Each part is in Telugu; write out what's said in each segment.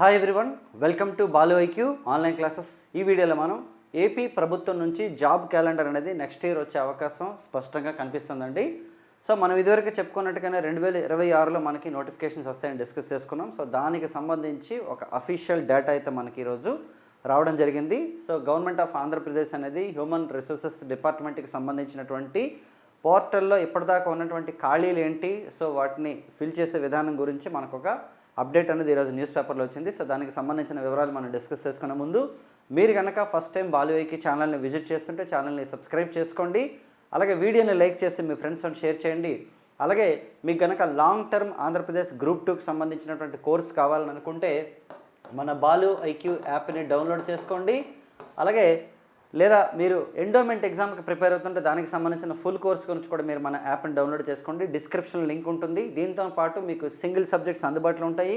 Hi everyone welcome to Balu IQ online classes ఈ వీడియోలో మనం ఏపీ ప్రభుత్వం నుంచి జాబ్ క్యాలెండర్ అనేది నెక్స్ట్ ఇయర్ వచ్చే అవకాశం స్పష్టంగా కనిపిస్తుందండి. సో మనం ఇదివరకు చెప్పుకున్నట్టుగానే రెండు వేల ఇరవై ఆరులో మనకి నోటిఫికేషన్స్ వస్తాయని డిస్కస్ చేసుకున్నాం. సో దానికి సంబంధించి ఒక అఫీషియల్ డేటా అయితే మనకి ఈరోజు రావడం జరిగింది. సో గవర్నమెంట్ ఆఫ్ ఆంధ్రప్రదేశ్ అనేది హ్యూమన్ రిసోర్సెస్ డిపార్ట్మెంట్కి సంబంధించినటువంటి పోర్టల్లో ఇప్పటిదాకా ఉన్నటువంటి ఖాళీలు ఏంటి? సో వాటిని ఫిల్ చేసే విధానం గురించి మనకు ఒక అప్డేట్ అనేది ఈరోజు న్యూస్ పేపర్లో వచ్చింది. సో దానికి సంబంధించిన వివరాలు మనం డిస్కస్ చేసుకునే ముందు మీరు కనుక ఫస్ట్ టైం బాలువైకి ఛానల్ని విజిట్ చేస్తుంటే ఛానల్ని సబ్స్క్రైబ్ చేసుకోండి. అలాగే వీడియోని లైక్ చేసి మీ ఫ్రెండ్స్తో షేర్ చేయండి. అలాగే మీకు కనుక లాంగ్ టర్మ్ ఆంధ్రప్రదేశ్ గ్రూప్ టూకి సంబంధించినటువంటి కోర్స్ కావాలనుకుంటే మన బాలు ఐక్యూ యాప్ని డౌన్లోడ్ చేసుకోండి. అలాగే లేదా మీరు ఎండోమెంట్ ఎగ్జామ్కి ప్రిపేర్ అవుతుంటే దానికి సంబంధించిన ఫుల్ కోర్స్ గురించి కూడా మీరు మన యాప్ని డౌన్లోడ్ చేసుకోండి. డిస్క్రిప్షన్ లింక్ ఉంటుంది. దీంతో పాటు మీకు సింగిల్ సబ్జెక్ట్స్ అందుబాటులో ఉంటాయి.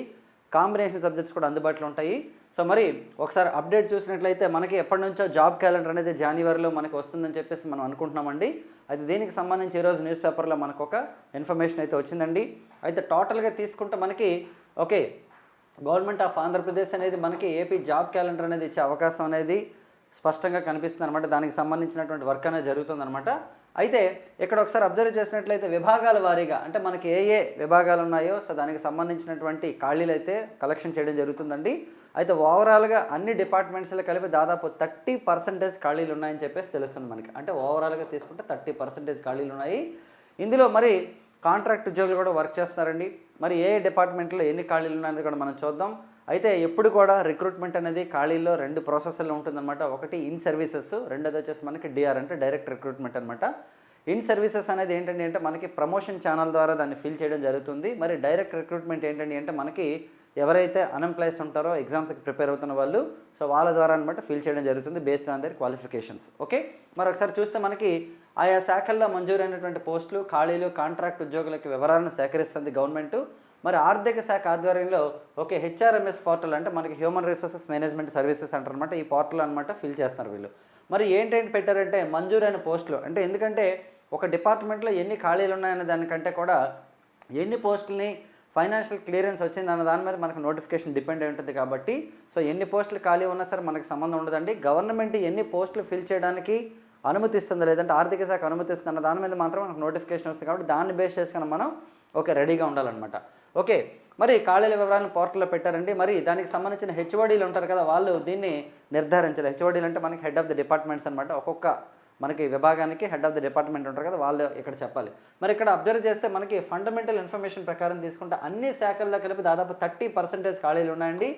కాంబినేషన్ సబ్జెక్ట్స్ కూడా అందుబాటులో ఉంటాయి. సో మరి ఒకసారి అప్డేట్ చూసినట్లయితే మనకి ఎప్పటి నుంచో జాబ్ క్యాలెండర్ అనేది జనవరిలో మనకి వస్తుందని చెప్పేసి మనం అనుకుంటున్నామండి. అది దీనికి సంబంధించి ఈరోజు న్యూస్ పేపర్లో మనకు ఒక ఇన్ఫర్మేషన్ అయితే వచ్చిందండి. అయితే టోటల్గా తీసుకుంటే మనకి ఓకే గవర్నమెంట్ ఆఫ్ ఆంధ్రప్రదేశ్ అనేది మనకి ఏపీ జాబ్ క్యాలెండర్ అనేది ఇచ్చే అవకాశం అనేది స్పష్టంగా కనిపిస్తుంది అనమాట దానికి సంబంధించినటువంటి వర్క్ అనేది జరుగుతుందన్నమాట. అయితే ఇక్కడ ఒకసారి అబ్జర్వ్ చేసినట్లయితే విభాగాల వారీగా అంటే మనకి ఏ ఏ విభాగాలు ఉన్నాయో సో దానికి సంబంధించినటువంటి ఖాళీలు అయితే కలెక్షన్ చేయడం జరుగుతుందండి. అయితే ఓవరాల్గా అన్ని డిపార్ట్మెంట్స్లో కలిపి దాదాపు థర్టీ పర్సెంటేజ్ ఖాళీలు ఉన్నాయని చెప్పేసి తెలుస్తుంది మనకి. అంటే ఓవరాల్గా తీసుకుంటే థర్టీ పర్సెంటేజ్ ఖాళీలు ఉన్నాయి. ఇందులో మరి కాంట్రాక్ట్ ఉద్యోగులు కూడా వర్క్ చేస్తున్నారండి. మరి ఏ డిపార్ట్మెంట్లో ఎన్ని ఖాళీలు ఉన్నాయని కూడా మనం చూద్దాం. అయితే ఎప్పుడు కూడా రిక్రూట్మెంట్ అనేది ఖాళీల్లో రెండు ప్రాసెస్లో ఉంటుందన్నమాట. ఒకటి ఇన్ సర్వీసెస్ రెండోది వచ్చేసి మనకి డిఆర్ అంటే డైరెక్ట్ రిక్రూట్మెంట్ అనమాట ఇన్ సర్వీసెస్ అనేది ఏంటంటే అంటే మనకి ప్రమోషన్ ఛానల్ ద్వారా దాన్ని ఫిల్ చేయడం జరుగుతుంది. మరి డైరెక్ట్ రిక్రూట్మెంట్ ఏంటంటే అంటే మనకి ఎవరైతే అన్ఎంప్లాయ్స్ ఉంటారో ఎగ్జామ్స్కి ప్రిపేర్ అవుతున్న వాళ్ళు సో వాళ్ళ ద్వారా అనమాట ఫిల్ చేయడం జరుగుతుంది based on their qualifications okay మరి ఒకసారి చూస్తే మనకి ఆయా శాఖల్లో మంజూరైనటువంటి పోస్టులు ఖాళీలు కాంట్రాక్ట్ ఉద్యోగులకి వివరాలను సేకరిస్తుంది గవర్నమెంట్ మరి ఆర్థిక శాఖ ఆధ్వర్యంలో ఓకే హెచ్ఆర్ఎంఎస్ పోర్టల్ అంటే మనకి హ్యూమన్ రిసోర్సెస్ మేనేజ్మెంట్ సర్వీసెస్ అంటారు అనమాట ఈ పోర్టల్ అనమాట ఫిల్ చేస్తున్నారు వీళ్ళు. మరి ఏంటేంటి పెట్టారంటే మంజూరైన పోస్టులు. అంటే ఎందుకంటే ఒక డిపార్ట్మెంట్లో ఎన్ని ఖాళీలు ఉన్నాయనే దానికంటే కూడా ఎన్ని పోస్టులని ఫైనాన్షియల్ క్లియరెన్స్ వచ్చింది అన్న దాని మీద మనకు నోటిఫికేషన్ డిపెండ్ అయి ఉంటుంది కాబట్టి సో ఎన్ని పోస్టులు ఖాళీ ఉన్నా సరే మనకు సంబంధం ఉండదండి. గవర్నమెంట్ ఎన్ని పోస్టులు ఫిల్ చేయడానికి అనుమతిస్తుంది లేదంటే ఆర్థిక శాఖ అనుమతిస్తుంది అన్న దాని మీద మాత్రం మనకు నోటిఫికేషన్ వస్తుంది కాబట్టి దాన్ని బేస్ చేసుకుని మనం ఓకే రెడీగా ఉండాలన్నమాట. ఓకే మరి ఖాళీల వివరాలను పోర్టల్లో పెట్టారండి. మరి దానికి సంబంధించిన హెచ్ఓడీలు ఉంటారు కదా వాళ్ళు దీన్ని నిర్ధారించాలి హెచ్ఓడీలు అంటే మనకి హెడ్ ఆఫ్ ది డిపార్ట్మెంట్స్ అనమాట ఒక్కొక్క మనకి విభాగానికి హెడ్ ఆఫ్ ది డిపార్ట్మెంట్ ఉంటారు కదా వాళ్ళు ఇక్కడ చెప్పాలి. మరి ఇక్కడ అబ్జర్వ్ చేస్తే మనకి ఫండమెంటల్ ఇన్ఫర్మేషన్ ప్రకారం తీసుకుంటే అన్ని శాఖల్లో కలిపి దాదాపు థర్టీ పర్సెంటేజ్ ఖాళీలు ఉన్నాయండి.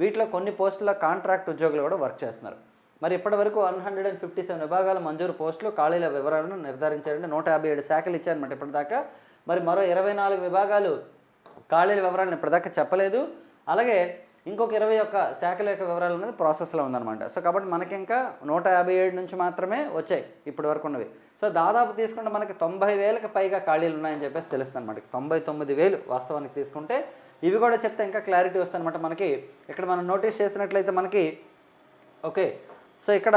వీటిలో కొన్ని పోస్టుల కాంట్రాక్ట్ ఉద్యోగులు కూడా వర్క్ చేస్తున్నారు. మరి ఇప్పటి వరకు one hundred and fifty seven విభాగాల మంజూరు పోస్టులు ఖాళీల వివరాలను నిర్ధారించారండి. నూట యాభై ఏడు శాఖలు ఇచ్చారనమాట ఇప్పటిదాకా. మరి మరో ఇరవై నాలుగు విభాగాలు ఖాళీల వివరాలను ఇప్పటిదాకా చెప్పలేదు. అలాగే ఇంకొక ఇరవై ఒక్క శాఖల యొక్క వివరాలు అనేది ప్రాసెస్లో ఉందన్నమాట. సో కాబట్టి మనకి ఇంకా నూట యాభై ఏడు నుంచి మాత్రమే వచ్చాయి ఇప్పటి వరకు ఉన్నవి. సో దాదాపు తీసుకుంటే మనకి తొంభై వేలకు పైగా ఖాళీలు ఉన్నాయని చెప్పేసి తెలుస్తుంది అనమాట తొంభై తొమ్మిది వేలు వాస్తవానికి తీసుకుంటే ఇవి కూడా చెప్తే ఇంకా క్లారిటీ వస్తుందన్నమాట మనకి. ఇక్కడ మనం నోటీస్ చేసినట్లయితే మనకి ఓకే. సో ఇక్కడ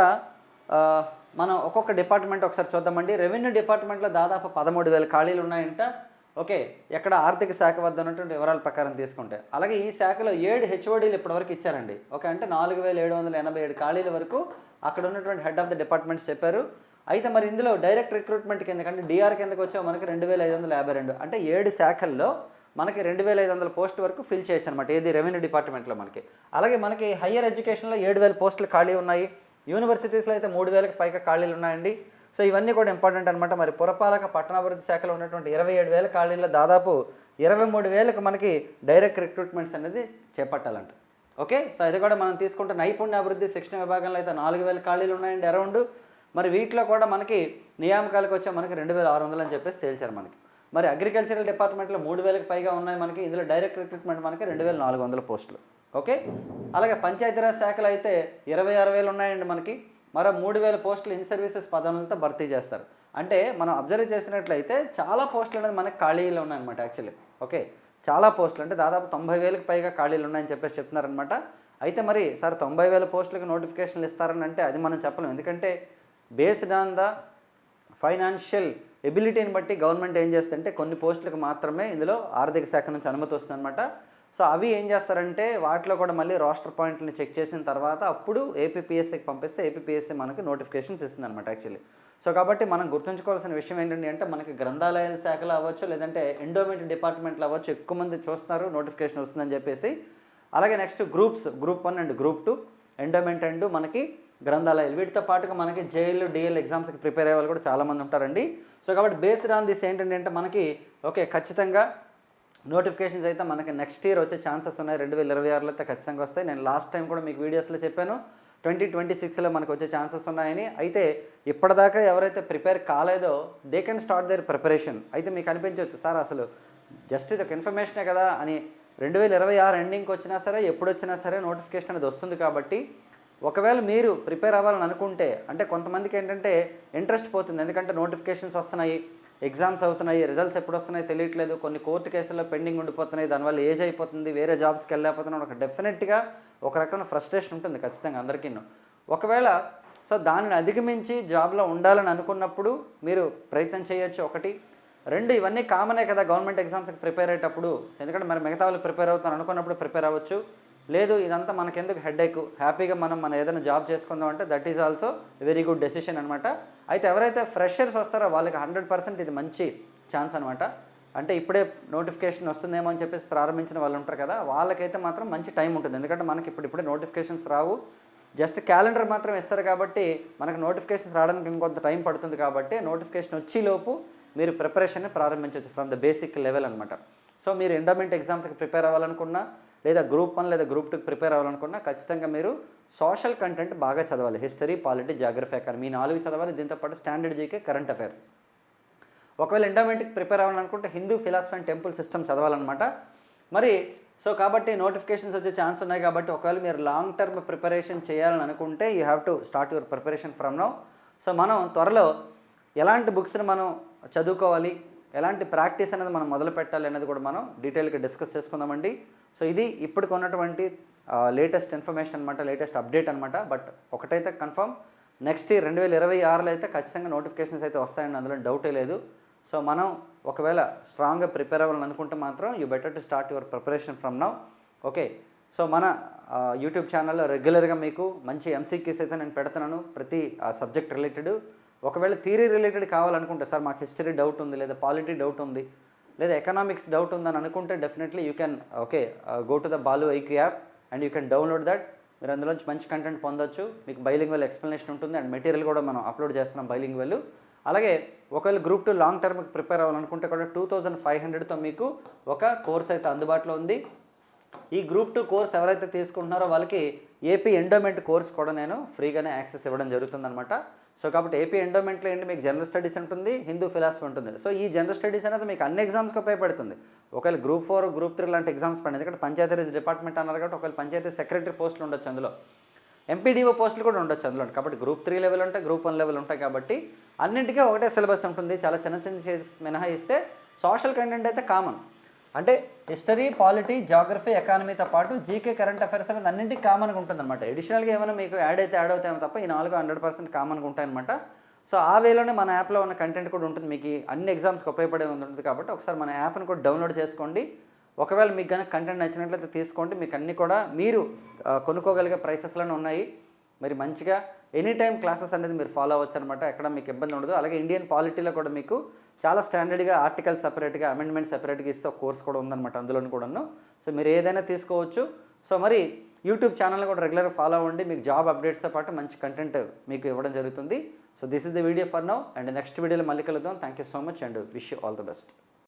మనం ఒక్కొక్క డిపార్ట్మెంట్ ఒకసారి చూద్దామండి. రెవెన్యూ డిపార్ట్మెంట్లో దాదాపు పదమూడు వేల ఖాళీలు ఉన్నాయంట. ఓకే ఎక్కడ ఆర్థిక శాఖ వద్ద ఉన్నటువంటి వివరాల ప్రకారం తీసుకుంటే. అలాగే ఈ శాఖలో ఏడు హెచ్ఓడీలు ఇప్పటివరకు ఇచ్చారండి. ఓకే అంటే నాలుగు వేల ఏడు వందల ఎనభై ఏడు ఖాళీల వరకు అక్కడ ఉన్నటువంటి హెడ్ ఆఫ్ ద డిపార్ట్మెంట్స్ చెప్పారు. అయితే మరి ఇందులో డైరెక్ట్ రిక్రూట్మెంట్ కింద అంటే డిఆర్ కిందకి వచ్చే మనకి రెండు వేల ఐదు వందల యాభై రెండు. అంటే ఏడు శాఖల్లో మనకి రెండు వేల ఐదు వందల పోస్ట్ వరకు ఫిల్ చేయొచ్చు అనమాట ఏది రెవెన్యూ డిపార్ట్మెంట్లో మనకి. అలాగే మనకి హయ్యర్ ఎడ్యుకేషన్లో ఏడు వేల పోస్టులు ఖాళీ ఉన్నాయి. యూనివర్సిటీస్లో అయితే మూడు వేలకు పైగా ఖాళీలు ఉన్నాయండి. సో ఇవన్నీ కూడా ఇంపార్టెంట్ అనమాట మరి పురపాలక పట్టణాభివృద్ధి శాఖలో ఉన్నటువంటి ఇరవై ఏడు వేల ఖాళీల్లో దాదాపు ఇరవై మూడు వేలకు మనకి డైరెక్ట్ రిక్రూట్మెంట్స్ అనేది చేపట్టాలంట. ఓకే సో ఇది కూడా మనం తీసుకుంటే నైపుణ్య అభివృద్ధి శిక్షణ విభాగంలో అయితే నాలుగు వేల ఖాళీలు ఉన్నాయండి అరౌండ్ మరి వీటిలో కూడా మనకి నియామకాలకు వచ్చే మనకి రెండు వేల ఆరు వందలు అని చెప్పేసి తేల్చారు మనకి. మరి అగ్రికల్చరల్ డిపార్ట్మెంట్లో మూడు వేలకు పైగా ఉన్నాయి మనకి. ఇందులో డైరెక్ట్ రిక్రూట్మెంట్ మనకి రెండు వేల నాలుగు వందల పోస్టులు. ఓకే అలాగే పంచాయతీరాజ్ శాఖలు అయితే ఇరవై ఆరు వేలు ఉన్నాయండి మనకి. మరో మూడు వేల పోస్టులు ఇన్ సర్వీసెస్ పదవులతో భర్తీ చేస్తారు. అంటే మనం అబ్జర్వ్ చేసినట్లయితే చాలా పోస్టులు అనేది మనకి ఖాళీలు ఉన్నాయన్నమాట యాక్చువల్లీ. ఓకే? చాలా పోస్టులు అంటే దాదాపు తొంభై వేలకు పైగా ఖాళీలు ఉన్నాయని చెప్పేసి చెప్తున్నారనమాట అయితే మరి సార్ తొంభై వేల పోస్టులకు నోటిఫికేషన్లు ఇస్తారని అంటే అది మనం చెప్పలేము ఎందుకంటే బేస్డ్ ఆన్ ద ఫైనాన్షియల్ ఎబిలిటీని బట్టి గవర్నమెంట్ ఏం చేస్తుందంటే కొన్ని పోస్టులకు మాత్రమే ఇందులో ఆర్థిక శాఖ నుంచి అనుమతి వస్తుందన్నమాట. సో అవి ఏం చేస్తారంటే వాటిలో కూడా మళ్ళీ రోస్టర్ పాయింట్ని చెక్ చేసిన తర్వాత అప్పుడు ఏపీపీఎస్సీకి పంపిస్తే ఏపీపీఎస్సీ మనకి నోటిఫికేషన్స్ ఇస్తుంది అనమాట యాక్చువల్లీ సో కాబట్టి మనం గుర్తుంచుకోవాల్సిన విషయం ఏంటంటే అంటే మనకి గ్రంథాలయాల శాఖలో అవ్వచ్చు లేదంటే ఎండోమెంట్ డిపార్ట్మెంట్లో అవ్వచ్చు ఎక్కువ మంది చూస్తున్నారు నోటిఫికేషన్ వస్తుందని చెప్పేసి. అలాగే next groups group one and group two endowment and మనకి గ్రంథాలయాలు. వీటితో పాటుగా మనకి జైలు డిఎల్ ఎగ్జామ్స్కి ప్రిపేర్ అయ్యే వాళ్ళు కూడా చాలామంది ఉంటారండి. సో కాబట్టి బేస్డ్ ఆన్ దిస్ ఏంటంటే అంటే మనకి ఓకే ఖచ్చితంగా నోటిఫికేషన్స్ అయితే మనకి నెక్స్ట్ ఇయర్ వచ్చే ఛాన్సెస్ ఉన్నాయి. రెండు వేల ఇరవై ఆరులో అయితే ఖచ్చితంగా వస్తాయి. నేను లాస్ట్ టైం కూడా మీకు వీడియోస్లో చెప్పాను. ట్వంటీ ట్వంటీ సిక్స్లో మనకు వచ్చే ఛాన్సెస్ ఉన్నాయని. అయితే ఇప్పటిదాకా ఎవరైతే prepare కాలేదో they can start their preparation అయితే మీకు అనిపించవచ్చు సార్ అసలు జస్ట్ ఇది ఒక ఇన్ఫర్మేషనే కదా అని. రెండు వేల ఇరవై ఆరు ఎండింగ్కి వచ్చినా సరే ఎప్పుడు వచ్చినా సరే నోటిఫికేషన్ అనేది వస్తుంది కాబట్టి ఒకవేళ మీరు ప్రిపేర్ అవ్వాలని అనుకుంటే అంటే కొంతమందికి ఏంటంటే ఇంట్రెస్ట్ పోతుంది. ఎందుకంటే నోటిఫికేషన్స్ వస్తున్నాయి. ఎగ్జామ్స్ అవుతున్నాయి రిజల్ట్స్ ఎప్పుడు వస్తున్నాయి తెలియట్లేదు. కొన్ని కోర్టు కేసుల్లో పెండింగ్ ఉండిపోతున్నాయి. దానివల్ల ఏజ్ అయిపోతుంది వేరే జాబ్స్కి వెళ్ళలేకపోతున్నాం. ఒక డెఫినెట్గా ఒక రకమైన ఫ్రస్ట్రేషన్ ఉంటుంది ఖచ్చితంగా అందరికీ. ఒకవేళ సో దానిని అధిగమించి జాబ్లో ఉండాలని అనుకున్నప్పుడు మీరు ప్రయత్నం చేయొచ్చు. ఒకటి. రెండు ఇవన్నీ కామనే కదా గవర్నమెంట్ ఎగ్జామ్స్కి ప్రిపేర్ అయ్యేటప్పుడు. ఎందుకంటే మరి మిగతా వాళ్ళు ప్రిపేర్ అవుతాను అనుకున్నప్పుడు ప్రిపేర్ అవ్వచ్చు. లేదు ఇదంతా మనకెందుకు హెడ్ ఎక్ హ్యాపీగా మనం మన ఏదైనా జాబ్ చేసుకుందాం అంటే that is also very good decision అనమాట అయితే ఎవరైతే ఫ్రెషర్స్ వస్తారో వాళ్ళకి హండ్రెడ్ పర్సెంట్ ఇది మంచి ఛాన్స్ అనమాట అంటే ఇప్పుడే నోటిఫికేషన్ వస్తుందేమో అని చెప్పేసి ప్రారంభించిన వాళ్ళు ఉంటారు కదా వాళ్ళకైతే మాత్రం మంచి టైం ఉంటుంది. ఎందుకంటే మనకి ఇప్పుడు ఇప్పుడే నోటిఫికేషన్స్ రావు. జస్ట్ క్యాలెండర్ మాత్రం ఇస్తారు కాబట్టి మనకు నోటిఫికేషన్స్ రావడానికి ఇంకొంత టైం పడుతుంది కాబట్టి నోటిఫికేషన్ వచ్చేలోపు మీరు ప్రిపరేషన్ని ప్రారంభించవచ్చు ఫ్రమ్ ద బేసిక్ లెవెల్ అనమాట సో మీరు ఎండోమెంట్ ఎగ్జామ్స్కి ప్రిపేర్ అవ్వాలనుకున్నా లేదా గ్రూప్ వన్ లేదా గ్రూప్ టూకి ప్రిపేర్ అవ్వాలనుకున్నా ఖచ్చితంగా మీరు సోషల్ కంటెంట్ బాగా చదవాలి. హిస్టరీ పాలిటీ జాగ్రఫీ ఎకానమీ ఈ నాలుగు చదవాలి. దీంతో పాటు స్టాండర్డ్ జీకే కరెంట్ అఫైర్స్. ఒకవేళ ఎండోమెంట్కి ప్రిపేర్ అవ్వాలనుకుంటే Hindu philosophy and temple system చదవాలన్నమాట. మరి సో కాబట్టి నోటిఫికేషన్స్ వచ్చే ఛాన్స్ ఉన్నాయి కాబట్టి ఒకవేళ మీరు లాంగ్ టర్మ్ ప్రిపరేషన్ చేయాలని అనుకుంటే you have to start your preparation from now. So మనం త్వరలో ఎలాంటి బుక్స్ని మనం చదువుకోవాలి? ఎలాంటి ప్రాక్టీస్ అనేది మనం మొదలు పెట్టాలి అనేది కూడా మనం డీటెయిల్గా డిస్కస్ చేసుకుందామండి. సో ఇది ఇప్పుడు కొన్నటువంటి లేటెస్ట్ ఇన్ఫర్మేషన్ అనమాట లేటెస్ట్ అప్డేట్ అనమాట బట్ ఒకటైతే కన్ఫర్మ్ నెక్స్ట్ ఇయర్ రెండు వేల ఇరవై ఆరులో అయితే ఖచ్చితంగా నోటిఫికేషన్స్ అయితే వస్తాయని అందులో డౌటే లేదు. సో మనం ఒకవేళ స్ట్రాంగ్గా ప్రిపేర్ అవ్వాలని అనుకుంటే మాత్రం you better to start your preparation from now okay so మన యూట్యూబ్ ఛానల్లో రెగ్యులర్గా మీకు మంచి ఎంసీక్యూస్ అయితే నేను పెడుతున్నాను. ప్రతి సబ్జెక్ట్ రిలేటెడ్ ఒకవేళ థీరీ రిలేటెడ్ కావాలనుకుంటే సార్ మాకు హిస్టరీ డౌట్ ఉంది లేదా పాలిటీ డౌట్ ఉంది లేదా ఎకనామిక్స్ డౌట్ ఉందని అనుకుంటే definitely you can okay go to the Balu IQ app and you can download that. మీరు అందులోంచి మంచి కంటెంట్ పొందొచ్చు. మీకు బైలింగ్వెల్ ఎక్స్ప్లెనేషన్ ఉంటుంది అండ్ మెటీరియల్ కూడా మనం అప్లోడ్ చేస్తున్నాం బైలింగ్వెల్ అలాగే ఒకవేళ గ్రూప్ టూ లాంగ్ టర్మ్కి ప్రిపేర్ అవ్వాలనుకుంటే కూడా టూ థౌజండ్ ఫైవ్ హండ్రెడ్తో మీకు ఒక కోర్స్ అయితే అందుబాటులో ఉంది. ఈ గ్రూప్ టూ కోర్స్ ఎవరైతే తీసుకుంటున్నారో వాళ్ళకి ఏపీ ఎండోమెంట్ కోర్స్ కూడా నేను ఫ్రీగానే యాక్సెస్ ఇవ్వడం జరుగుతుందన్నమాట. సో కాబట్టి ఏపీ ఎండోమెంట్లో ఏంటి? మీకు జనరల్ స్టడీస్ ఉంటుంది హిందూ ఫిలాసఫీ ఉంటుంది. సో ఈ జనరల్ స్టడీస్ అనేది మీకు అన్ని ఎగ్జామ్స్కి ఉపయోగపడుతుంది. ఒకవేళ గ్రూప్ ఫోర్ గ్రూప్ త్రీ లాంటి ఎగ్జామ్స్ పడింది ఎందుకంటే పంచాయతీరాజ్ డిపార్ట్మెంట్ అన్నారు కాబట్టి ఒకవేళ పంచాయతీ సెక్రటరీ పోస్టులు ఉండొచ్చు అందులో. ఎంపీడీఓ పోస్టులు కూడా ఉండొచ్చు అందులో. కాబట్టి గ్రూప్ త్రీ లెవెల్ ఉంటాయి గ్రూప్ వన్ లెవెల్ ఉంటాయి కాబట్టి అన్నింటికీ ఒకటే సిలబస్ ఉంటుంది. చాలా చిన్న చిన్న చేసి మినహాయిస్తే సోషల్ కంటెంట్ అయితే కామన్. అంటే హిస్టరీ పాలిటీ జాగ్రఫీ ఎకానమీతో పాటు జీకే కరెంట్ అఫైర్స్ అనేది అన్నింటికి కామన్గా ఉంటుంది అనమాట ఎడిషనల్గా ఏమైనా మీకు యాడ్ అయితే యాడ్ అవుతాయో తప్ప ఈ నాలుగు హండ్రెడ్ పర్సెంట్ కామన్గా ఉంటాయన్నమాట. సో ఆ వేలోనే మన యాప్లో ఉన్న కంటెంట్ కూడా ఉంటుంది. మీకు అన్ని ఎగ్జామ్స్కి ఉపయోగపడే ఉంటుంది కాబట్టి ఒకసారి మన యాప్ని కూడా డౌన్లోడ్ చేసుకోండి. ఒకవేళ మీకు కనుక కంటెంట్ నచ్చినట్లయితే తీసుకోండి. మీకు అన్ని కూడా మీరు కొనుక్కోగలిగే ప్రైసెస్లోనే ఉన్నాయి. మరి మంచిగా ఎనీ టైం క్లాసెస్ అనేది మీరు ఫాలో అవ్వచ్చు అనమాట ఎక్కడ మీకు ఇబ్బంది ఉండదు. అలాగే ఇండియన్ పాలిటీలో కూడా మీకు చాలా స్టాండర్డ్గా ఆర్టికల్ సపరేట్గా అమెండ్మెంట్ సపరేట్గా ఇస్తే ఒక కోర్స్ కూడా ఉందన్నమాట అందులోని కూడాను. సో మీరు ఏదైనా తీసుకోవచ్చు. సో మరి యూట్యూబ్ ఛానల్ కూడా రెగ్యులర్గా ఫాలో అవ్వండి. మీకు జాబ్ అప్డేట్స్తో పాటు మంచి కంటెంట్ మీకు ఇవ్వడం జరుగుతుంది. So this is the video for now and next వీడియోలో మళ్ళీ కలుద్దాం. Thank you so much and wish you all the best